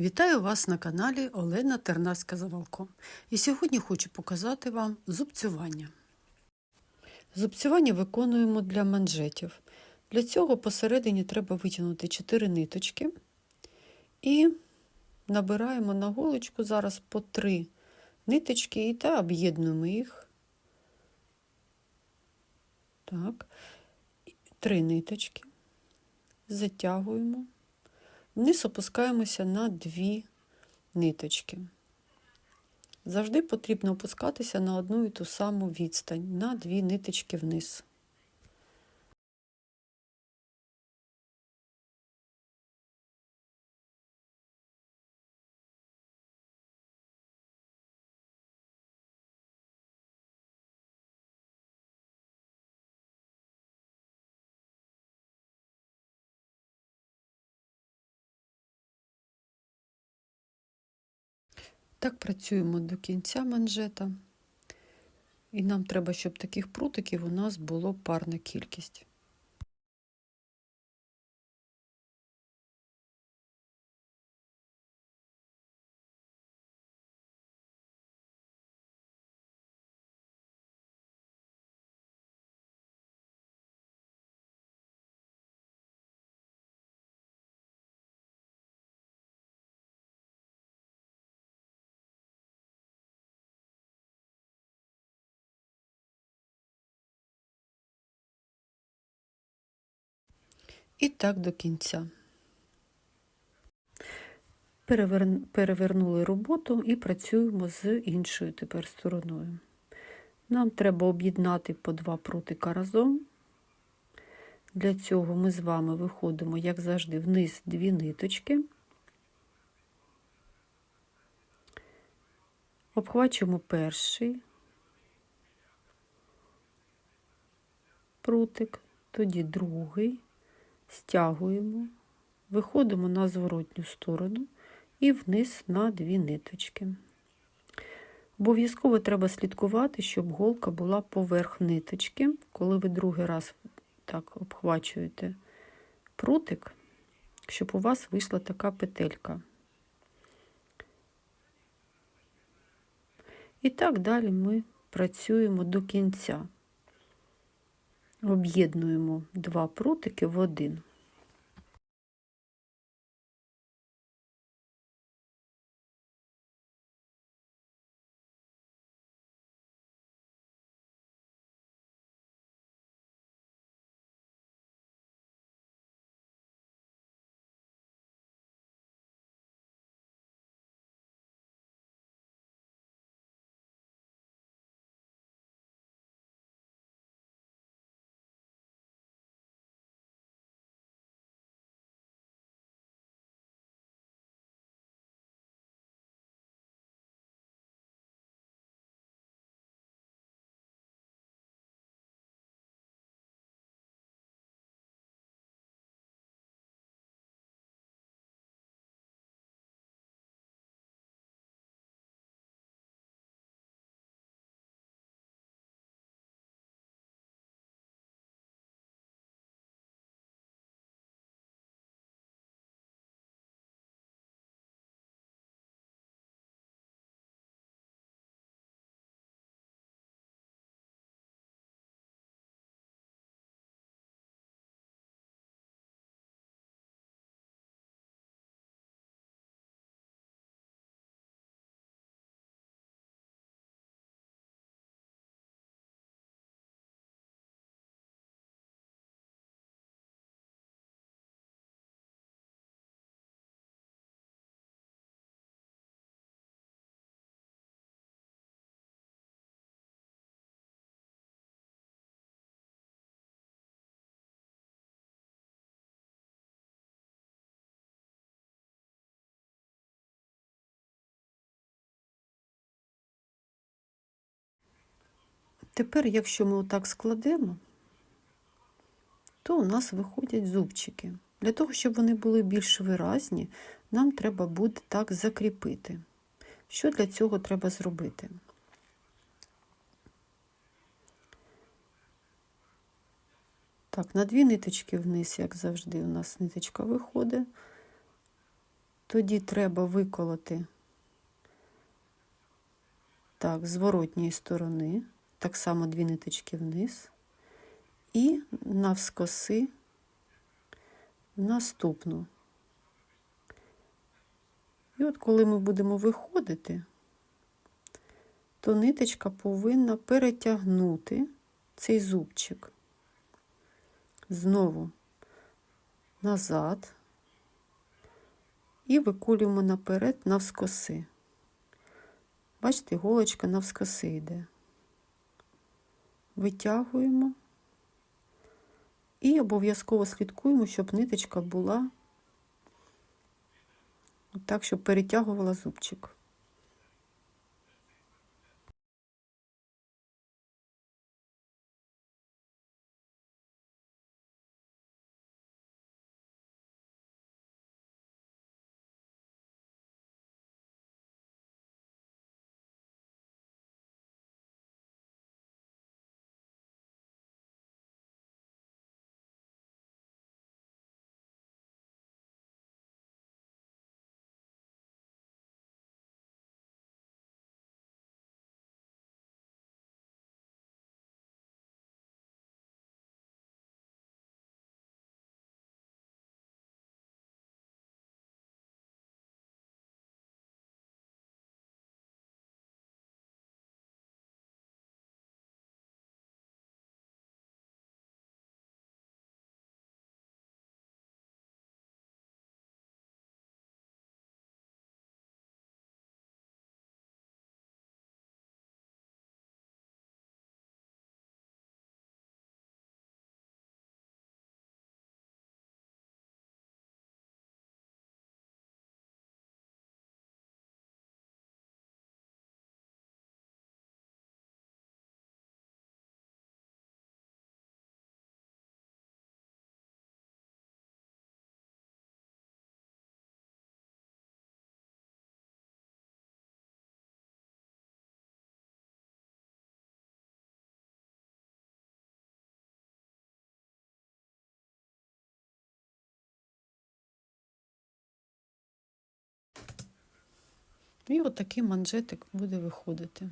Вітаю вас на каналі Олена Тернавська Завалко. І сьогодні хочу показати вам зубцювання. Зубцювання виконуємо для манжетів. Для цього посередині треба витягнути 4 ниточки і набираємо на голочку зараз по 3 ниточки і та об'єднуємо їх. Так, три ниточки, затягуємо. Вниз опускаємося на дві ниточки. Завжди потрібно опускатися на одну і ту саму відстань, на дві ниточки вниз. Так працюємо до кінця манжета. І нам треба, щоб таких прутиків у нас було парна кількість. І так до кінця. Перевернули роботу і працюємо з іншою тепер стороною. Нам треба об'єднати по два прутика разом. Для цього ми з вами виходимо, як завжди, вниз дві ниточки, обхвачуємо перший прутик, тоді другий стягуємо, виходимо на зворотню сторону і вниз на дві ниточки. Обов'язково треба слідкувати, щоб голка була поверх ниточки. Коли ви другий раз так обхвачуєте прутик, щоб у вас вийшла така петелька. І так далі ми працюємо до кінця об'єднуємо два прутики в один. Тепер, якщо ми отак складемо, то у нас виходять зубчики. Для того, щоб вони були більш виразні, нам треба буде так закріпити. Що для цього треба зробити? Так, на дві ниточки вниз, як завжди, у нас ниточка виходить. Тоді треба виколоти так, з сторони, так само дві ниточки вниз, і навскоси наступну. І от коли ми будемо виходити, то ниточка повинна перетягнути цей зубчик. Знову назад і викулюємо наперед навскоси. Бачите, голочка навскоси йде. Витягуємо і обов'язково слідкуємо, щоб ниточка була так, щоб перетягувала зубчик. І от такий манжетик буде виходити.